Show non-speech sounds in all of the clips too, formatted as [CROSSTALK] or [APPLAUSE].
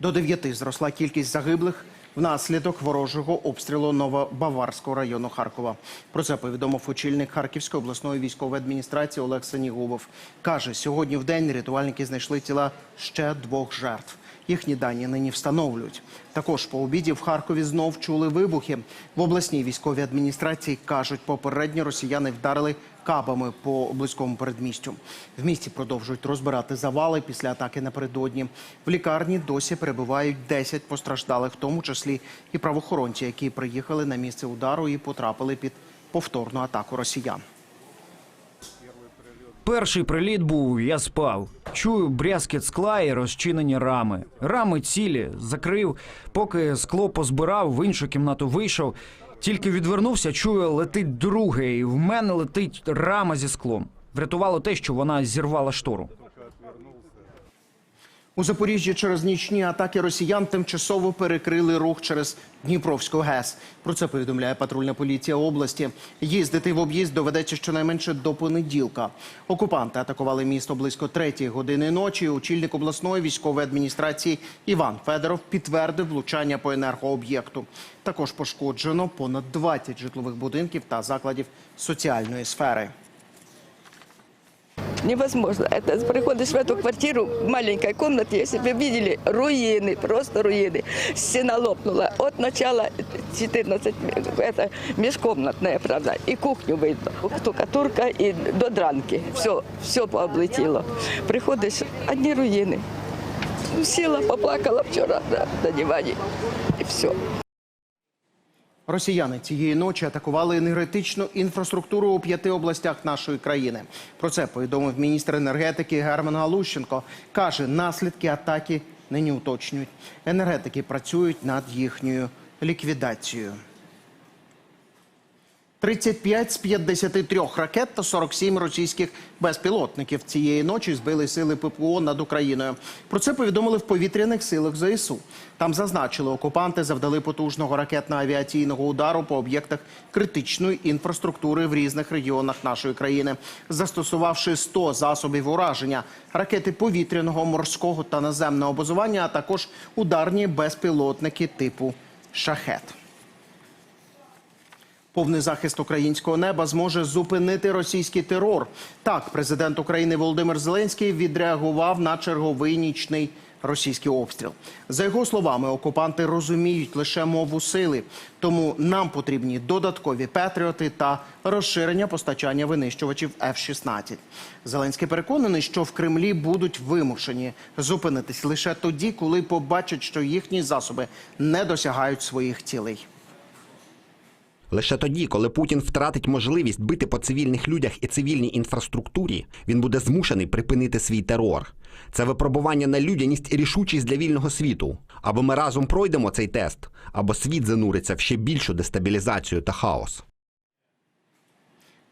До дев'яти зросла кількість загиблих внаслідок ворожого обстрілу Новобаварського району Харкова. Про це повідомив очільник Харківської обласної військової адміністрації Олег Санігубов. Каже, сьогодні в день рятувальники знайшли тіла ще двох жертв. Їхні дані нині встановлюють. Також по обіді в Харкові знов чули вибухи. В обласній військовій адміністрації кажуть, попередньо росіяни вдарили кабами по близькому передмістю. В місті продовжують розбирати завали після атаки напередодні. В лікарні досі перебувають 10 постраждалих, в тому числі і правоохоронці, які приїхали на місце удару і потрапили під повторну атаку росіян. Перший приліт був, я спав. Чую брязкіт скла і розчинені рами. Рами цілі, закрив, поки скло позбирав, в іншу кімнату вийшов. Тільки відвернувся, чую, летить друге, і в мене летить рама зі склом. Врятувало те, що вона зірвала штору. У Запоріжжі через нічні атаки росіян тимчасово перекрили рух через Дніпровську ГЕС. Про це повідомляє патрульна поліція області. Їздити в об'їзд доведеться щонайменше до понеділка. Окупанти атакували місто близько третьої години ночі. Очільник обласної військової адміністрації Іван Федоров підтвердив влучання по енергооб'єкту. Також пошкоджено понад 20 житлових будинків та закладів соціальної сфери. Невозможно. Это приходишь в эту квартиру, в маленькой комнате, если бы видели руины, просто руины. Стена лопнула от начала 14, это межкомнатная, правда, и кухню видно. Штукатурка и до дранки. Все, все пооблетіло. Приходиш, одні руїни. Сіла, поплакала вчора на, на дивані. І все. Росіяни цієї ночі атакували енергетичну інфраструктуру у п'яти областях нашої країни. Про це повідомив міністр енергетики Герман Галущенко. Каже, наслідки атаки нині уточнюють. Енергетики працюють над їхньою ліквідацією. 35 з 53 ракет та 47 російських безпілотників цієї ночі збили сили ППО над Україною. Про це повідомили в повітряних силах ЗСУ. Там зазначили, окупанти завдали потужного ракетно-авіаційного удару по об'єктах критичної інфраструктури в різних регіонах нашої країни, застосувавши 100 засобів ураження, ракети повітряного, морського та наземного базування, а також ударні безпілотники типу шахет. Повний захист українського неба зможе зупинити російський терор. Так, президент України Володимир Зеленський відреагував на черговий нічний російський обстріл. За його словами, окупанти розуміють лише мову сили, тому нам потрібні додаткові патріоти та розширення постачання винищувачів F-16. Зеленський переконаний, що в Кремлі будуть вимушені зупинитись лише тоді, коли побачать, що їхні засоби не досягають своїх цілей. Лише тоді, коли Путін втратить можливість бити по цивільних людях і цивільній інфраструктурі, він буде змушений припинити свій терор. Це випробування на людяність і рішучість для вільного світу. Або ми разом пройдемо цей тест, або світ зануриться в ще більшу дестабілізацію та хаос.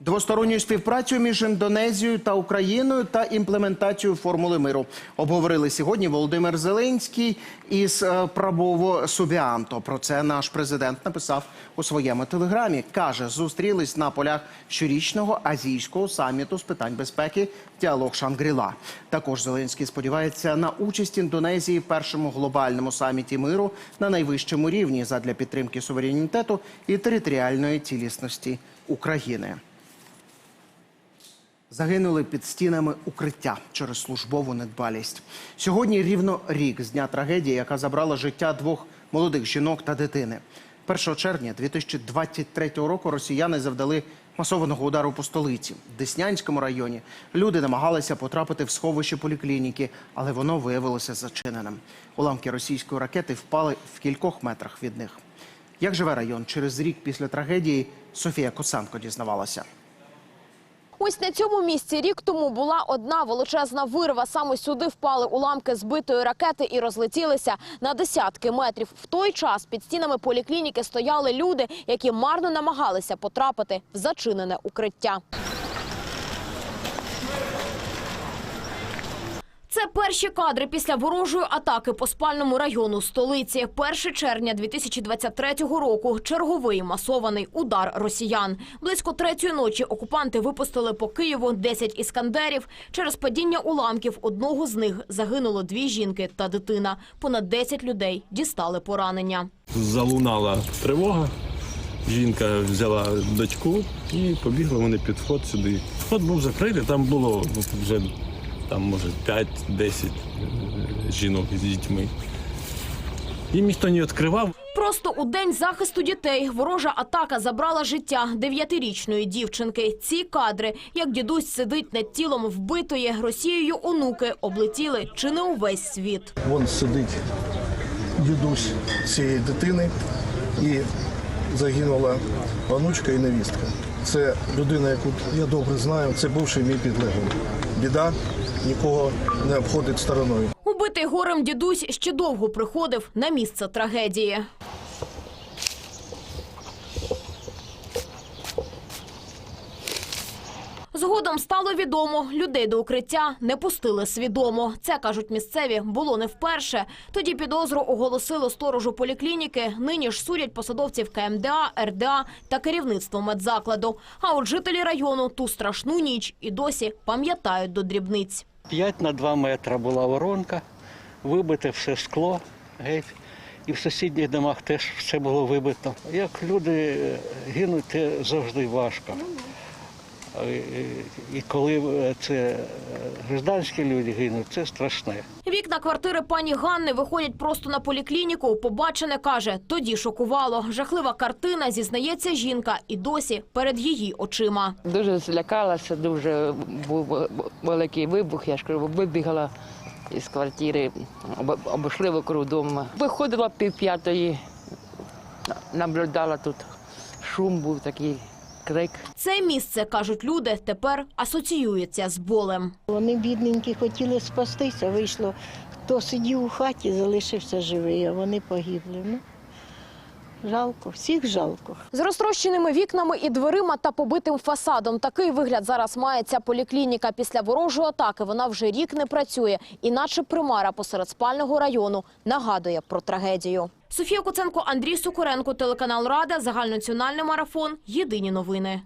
Двосторонню співпрацю між Індонезією та Україною та імплементацію формули миру обговорили сьогодні Володимир Зеленський із е, Прабово Субіанто. Про це наш президент написав у своєму телеграмі. каже, зустрілись на полях щорічного азійського саміту з питань безпеки діалог Шангріла. Також Зеленський сподівається на участь Індонезії в першому глобальному саміті миру на найвищому рівні задля підтримки суверенітету і територіальної цілісності України. Загинули під стінами укриття через службову недбалість. Сьогодні рівно рік з дня трагедії, яка забрала життя двох молодих жінок та дитини. 1 червня 2023 року росіяни завдали масованого удару по столиці. В Деснянському районі люди намагалися потрапити в сховище поліклініки, але воно виявилося зачиненим. Уламки російської ракети впали в кількох метрах від них. Як живе район через рік після трагедії, Софія Коценко дізнавалася. Ось на цьому місці рік тому була одна величезна вирва. Саме сюди впали уламки збитої ракети і розлетілися на десятки метрів. В той час під стінами поліклініки стояли люди, які марно намагалися потрапити в зачинене укриття. Це перші кадри після ворожої атаки по спальному району столиці. 1 червня 2023 року. Черговий масований удар росіян. Близько третьої ночі окупанти випустили по Києву 10 іскандерів. Через падіння уламків одного з них загинуло дві жінки та дитина. Понад 10 людей дістали поранення. залунала тривога. Жінка взяла дочку і побігли вони під вход сюди. Вход був закритий, там було вже там, може 5-10 жінок з дітьми. Їм ніхто не відкривав. Просто у день захисту дітей ворожа атака забрала життя дев'ятирічної дівчинки. Ці кадри, як дідусь сидить над тілом вбитої Росією онуки, облетіли чи не увесь світ. Вон сидить дідусь цієї дитини і загинула онучка і невістка. Це людина, яку я добре знаю, це бувший мій підлеглий. Біда нікого не обходить стороною. Убитий горем дідусь ще довго приходив на місце трагедії. Згодом стало відомо, людей до укриття не пустили свідомо. Це, кажуть місцеві, було не вперше. Тоді підозру оголосило сторожу поліклініки. Нині ж судять посадовців КМДА, РДА та керівництво медзакладу. А от жителі району ту страшну ніч і досі пам'ятають до дрібниць. 5 на 2 метри була воронка, вибите все скло геть. І в сусідніх домах теж все було вибито. Як люди е, гинуть, завжди важко. І коли е, це е, гражданські люди гинуть, це страшне. Вікна квартири пані Ганни виходять просто на поліклініку. Побачене каже, тоді шокувало. Жахлива картина, зізнається жінка, і досі перед її очима. Дуже злякалася, дуже був великий вибух. Я ж кажу, вибігала із квартири, об- обійшли вокруг дому. Виходила пів п'ятої, наблюдала тут. Шум був такий, крик. Це місце, кажуть люди, тепер асоціюється з болем. Вони бідненькі хотіли спастися, вийшло. Хто сидів у хаті, залишився живий, а вони погибли. Ну, жалко, всіх жалко. З розтрощеними вікнами і дверима та побитим фасадом. Такий вигляд зараз має ця поліклініка. Після ворожої атаки вона вже рік не працює. Іначе примара посеред спального району нагадує про трагедію. Софія Куценко, Андрій Сукоренко, телеканал Рада, загальнонаціональний марафон. Єдині новини.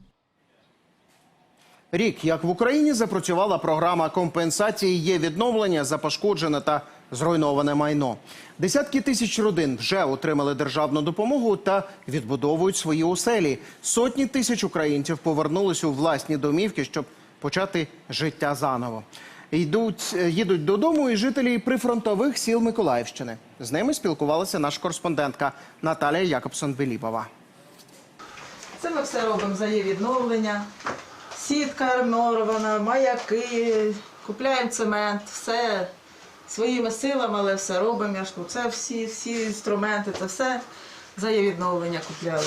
Рік, як в Україні запрацювала програма компенсації є відновлення за пошкоджене та зруйноване майно. Десятки тисяч родин вже отримали державну допомогу та відбудовують свої оселі. Сотні тисяч українців повернулись у власні домівки, щоб почати життя заново. Йдуть, е, їдуть додому і жителі прифронтових сіл Миколаївщини. З ними спілкувалася наша кореспондентка Наталія Якобсон-Беліпова. Це ми все робимо за її відновлення. Сітка армована, маяки, купляємо цемент, все своїми силами, але все робимо. Це всі, всі інструменти, це все за її відновлення купляли.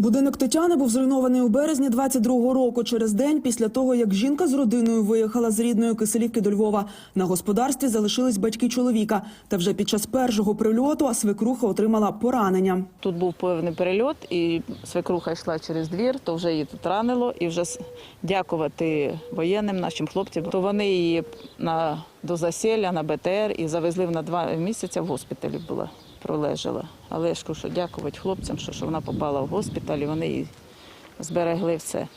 Будинок Тетяни був зруйнований у березні 22-го року, через день після того, як жінка з родиною виїхала з рідної Киселівки до Львова. На господарстві залишились батьки чоловіка. Та вже під час першого прильоту свекруха отримала поранення. Тут був певний перельот, і свекруха йшла через двір, то вже її тут ранило. І вже дякувати воєнним нашим хлопцям, то вони її на, до заселя, на БТР і завезли на два місяці в госпіталі була, пролежала. Але ж що дякувати хлопцям, що, що вона попала в госпіталь, і вони її зберегли все.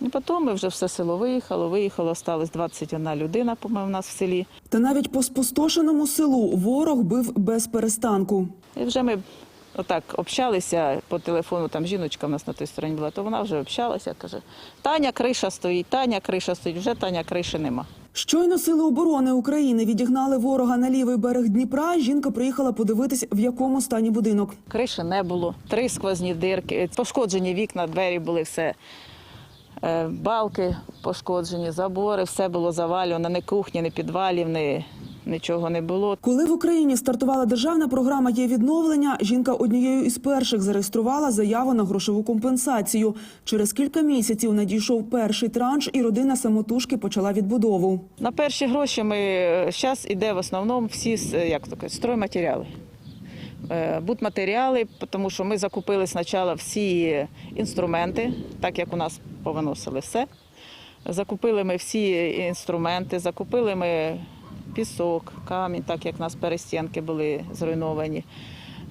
І потім ми вже все село виїхало, виїхало, осталось 21 людина, по-моєму, у нас в селі. Та навіть по спустошеному селу ворог бив без перестанку. І вже ми отак общалися по телефону, там жіночка в нас на той стороні була, то вона вже общалася, каже, Таня криша стоїть, Таня криша стоїть, вже Таня криші нема. Щойно сили оборони України відігнали ворога на лівий берег Дніпра. Жінка приїхала подивитись, в якому стані будинок. Криші не було, три сквозні дирки, пошкоджені вікна, двері були все. е, Балки пошкоджені, забори, все було завалено, ні кухні, ні підвалів, ні, нічого не було. Коли в Україні стартувала державна програма є відновлення, жінка однією із перших зареєструвала заяву на грошову компенсацію. Через кілька місяців надійшов перший транш, і родина самотужки почала відбудову. На перші гроші ми зараз іде в основному всі як то кажуть, стройматеріали. Е, Будматеріали, тому що ми закупили спочатку всі інструменти, так як у нас повиносили все. Закупили ми всі інструменти, закупили ми пісок, камінь, так як у нас перестінки були зруйновані.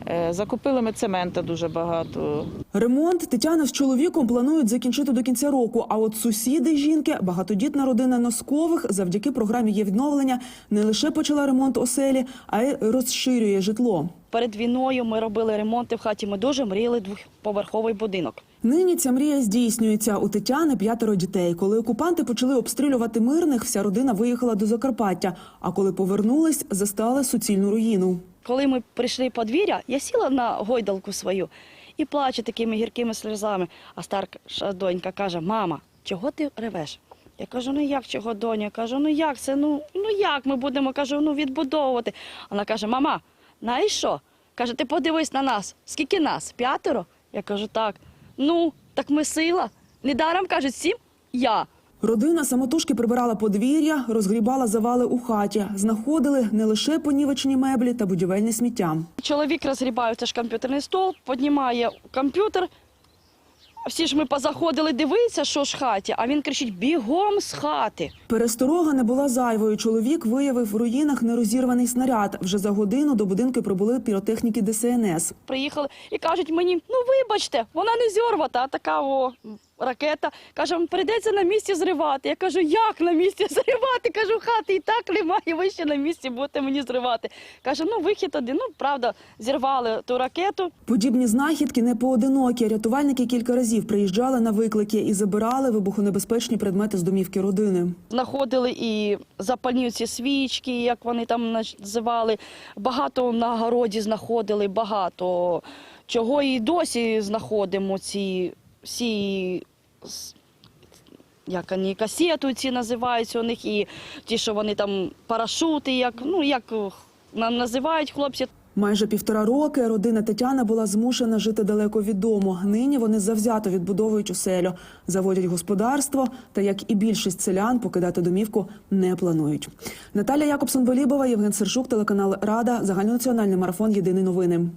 Е, Закупили ми цемента дуже багато. Ремонт Тетяна з чоловіком планують закінчити до кінця року. А от сусіди жінки, багатодітна родина Носкових, завдяки програмі є відновлення, не лише почала ремонт оселі, а й розширює житло. Перед війною ми робили ремонти в хаті. Ми дуже мріяли двохповерховий будинок. Нині ця мрія здійснюється. У Тетяни п'ятеро дітей. Коли окупанти почали обстрілювати мирних, вся родина виїхала до Закарпаття. А коли повернулись, застали суцільну руїну. Коли ми прийшли подвір'я, я сіла на гойдалку свою і плачу такими гіркими сльозами. А старша донька каже: Мама, чого ти ревеш? Я кажу, ну як чого, доню? Я кажу, ну як це? Ну, ну як ми будемо кажу, ну відбудовувати. Вона каже: Мама, знаєш що? Каже, ти подивись на нас. Скільки нас? П'ятеро? Я кажу, так. Ну, так ми сила. Недаром кажуть, сім я. Родина самотужки прибирала подвір'я, розгрібала завали у хаті. Знаходили не лише понівечені меблі та будівельне сміття. Чоловік розгрібає це ж комп'ютерний стол, піднімає комп'ютер. Всі ж ми позаходили дивитися, що ж в хаті, а він кричить бігом з хати. Пересторога не була зайвою. Чоловік виявив в руїнах нерозірваний снаряд. Вже за годину до будинку прибули піротехніки ДСНС. Приїхали і кажуть мені: ну вибачте, вона не зірвата, а така о ракета. Каже, прийдеться на місці зривати. Я кажу, як на місці [LAUGHS] зривати? Кажу, хати і так немає, ви ще на місці будете мені зривати. Каже, ну вихід один. Ну правда, зірвали ту ракету. Подібні знахідки не поодинокі. Рятувальники кілька разів приїжджали на виклики і забирали вибухонебезпечні предмети з домівки родини. Знаходили і запальні ці свічки, як вони там називали. Багато на городі знаходили, багато чого і досі знаходимо ці всі. Як вони касету ці називаються у них, і ті, що вони там парашути, як ну як нам називають хлопці. Майже півтора роки родина Тетяна була змушена жити далеко від дому. Нині вони завзято відбудовують оселю, заводять господарство та, як і більшість селян, покидати домівку не планують. Наталя Якобсон-Болібова, Євген Сершук, телеканал Рада, загальнонаціональний марафон Єдині новини.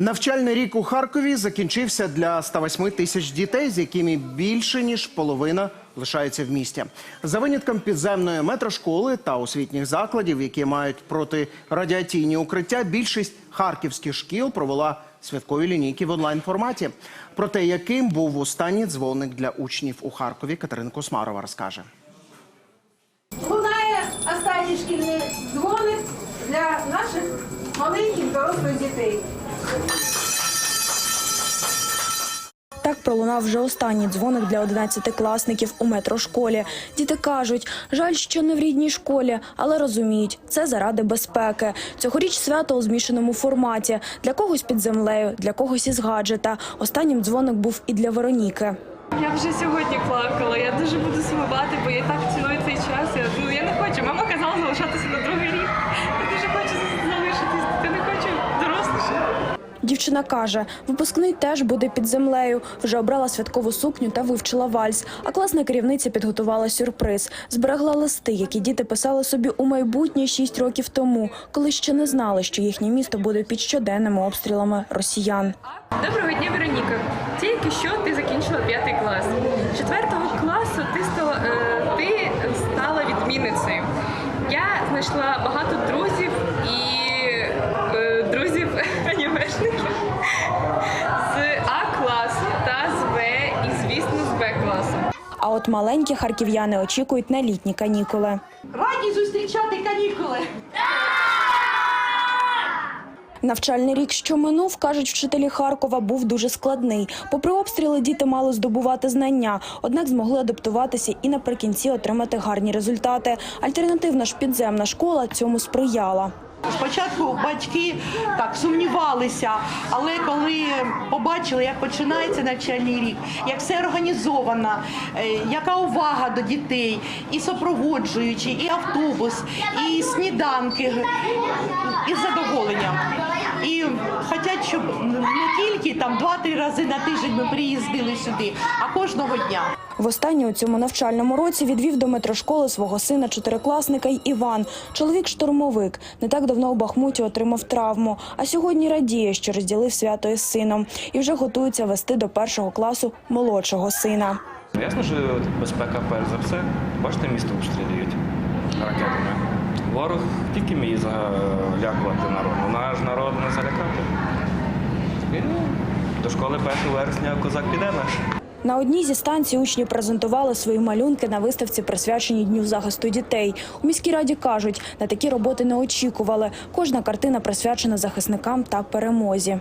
Навчальний рік у Харкові закінчився для 108 тисяч дітей, з якими більше ніж половина лишаються в місті. За винятком підземної метрошколи та освітніх закладів, які мають протирадіаційні укриття, більшість харківських шкіл провела святкові лінійки в онлайн форматі. Про те, яким був останній дзвоник для учнів у Харкові, Катерина Космарова розкаже. Лунає останній шкільний дзвоник для наших маленьких дорослих дітей. Так пролунав вже останній дзвоник для 11-класників у метрошколі. Діти кажуть, жаль, що не в рідній школі, але розуміють, це заради безпеки. Цьогоріч свято у змішаному форматі. Для когось під землею, для когось із гаджета. Останнім дзвоник був і для Вероніки. Я вже сьогодні плакала. Я дуже буду сумувати, бо я так ціную цей час. Я, ну, я не хочу. Мама казала залишатися на другий рік. Дівчина каже, випускний теж буде під землею. Вже обрала святкову сукню та вивчила вальс. А класна керівниця підготувала сюрприз. Зберегла листи, які діти писали собі у майбутнє шість років тому, коли ще не знали, що їхнє місто буде під щоденними обстрілами росіян. Доброго дня, Вероніка. Тільки що ти закінчила п'ятий клас. Четвертого класу ти стала е, ти стала відмінницею. Я знайшла багато друзів от маленькі харків'яни очікують на літні канікули. Раді зустрічати канікули. Навчальний рік, що минув, кажуть вчителі Харкова, був дуже складний. Попри обстріли, діти мали здобувати знання, однак змогли адаптуватися і наприкінці отримати гарні результати. Альтернативна ж підземна школа цьому сприяла. Спочатку батьки так сумнівалися, але коли побачили, як починається навчальний рік, як все організовано, е, яка увага до дітей, і супроводжуючі, і автобус, і сніданки, і з задоволенням. І хочуть, щоб не тільки там два-три рази на тиждень ми приїздили сюди, а кожного дня. Востаннє у цьому навчальному році відвів до метрошколи свого сина чотирикласника й Іван. Чоловік штурмовик. Не так давно у Бахмуті отримав травму. А сьогодні радіє, що розділив свято із сином і вже готується вести до першого класу молодшого сина. Ясно, що безпека перш за все. Бачите, місто обстрілюють ракетами. Ворог тільки вміє залякувати народ. Наш народ не залякати. І, ну, до школи 1 вересня козак піде наш. На одній зі станцій учні презентували свої малюнки на виставці, присвяченій Дню захисту дітей. У міській раді кажуть, на такі роботи не очікували. Кожна картина присвячена захисникам та перемозі.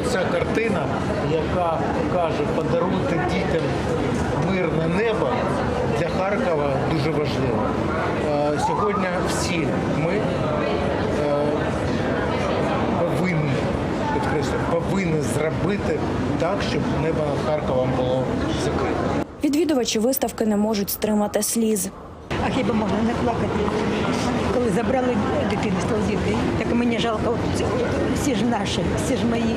Оця картина, яка каже подарунки дітям мирне небо для Харкова дуже важлива. Е, Сьогодні всі ми е, повинні, підкреслюю, повинні зробити так, щоб небо над Харковом було закрите. Відвідувачі виставки не можуть стримати сліз. А хіба можна не плакати? Коли забрали дитину з Толзівки, так мені жалко, всі ж наші, всі ж мої.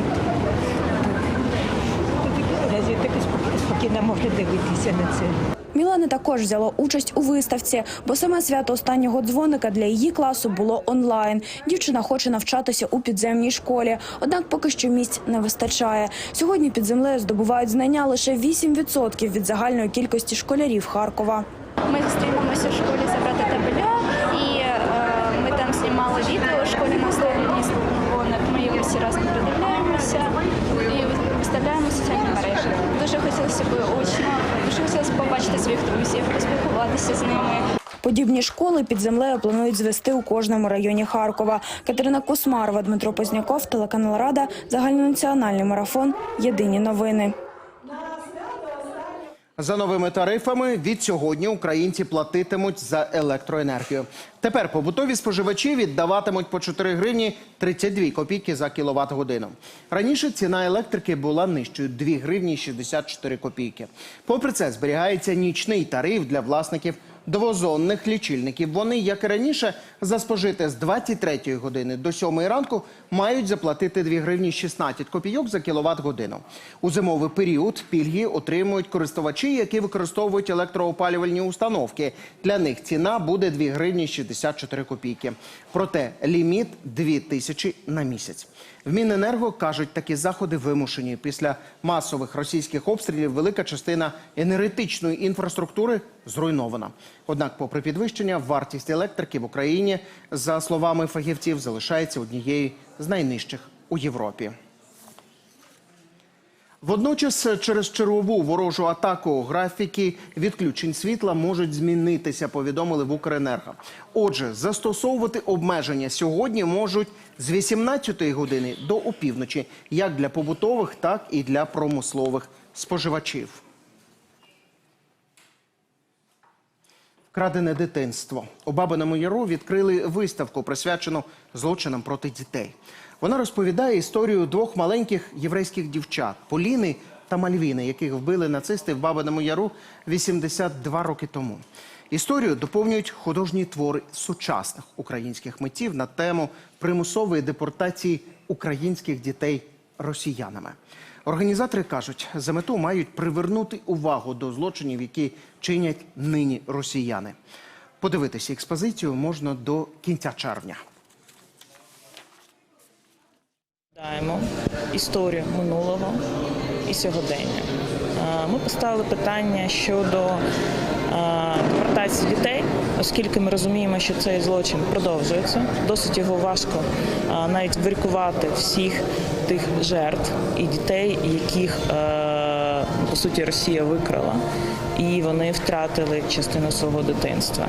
Разве так спокійно можна дивитися на це? Мілана також взяла участь у виставці, бо саме свято останнього дзвоника для її класу було онлайн. Дівчина хоче навчатися у підземній школі, однак поки що місць не вистачає. Сьогодні під землею здобувають знання лише 8% від загальної кількості школярів Харкова. Ми зустрінемося в школі забрати табеля, і е, ми там знімали відео. У школі на останній дзвоник. Ми його всі разом придивляємося і виставляємо в соціальні мережі. Дуже хотілося б очно, дуже хотілося побачити своїх друзів, поспілкуватися з ними. Подібні школи під землею планують звести у кожному районі Харкова. Катерина Кусмарова, Дмитро Позняков, телеканал Рада, загальнонаціональний марафон. Єдині новини. За новими тарифами від сьогодні українці платитимуть за електроенергію. Тепер побутові споживачі віддаватимуть по 4 гривні 32 копійки за кіловат годину. Раніше ціна електрики була нижчою 2 гривні 64 копійки. Попри це, зберігається нічний тариф для власників двозонних лічильників. Вони, як і раніше, за спожите з 23 години до 7 ранку мають заплатити 2 гривні 16 копійок за кіловат годину. У зимовий період пільги отримують користувачі, які використовують електроопалювальні установки. Для них ціна буде 2 гривні 64 копійки. Проте ліміт 2 тисячі на місяць. В Міненерго кажуть, такі заходи вимушені. Після масових російських обстрілів велика частина енергетичної інфраструктури зруйнована. Однак, попри підвищення, вартість електрики в Україні, за словами фахівців, залишається однією з найнижчих у Європі. Водночас, через чергову ворожу атаку графіки відключень світла можуть змінитися, повідомили в Укренерго. Отже, застосовувати обмеження сьогодні можуть з 18 години до опівночі, як для побутових, так і для промислових споживачів. Крадене дитинство. У Бабиному Яру відкрили виставку, присвячену злочинам проти дітей. Вона розповідає історію двох маленьких єврейських дівчат Поліни та Мальвіни, яких вбили нацисти в Бабиному Яру 82 роки тому. Історію доповнюють художні твори сучасних українських митців на тему примусової депортації українських дітей росіянами. Організатори кажуть, за мету мають привернути увагу до злочинів, які чинять нині росіяни. Подивитися експозицію можна до кінця червня. Даємо історію минулого і сьогодення. Ми поставили питання щодо депортації дітей, оскільки ми розуміємо, що цей злочин продовжується. Досить його важко навіть вирікувати всіх тих жертв і дітей, яких е, по суті Росія викрала, і вони втратили частину свого дитинства.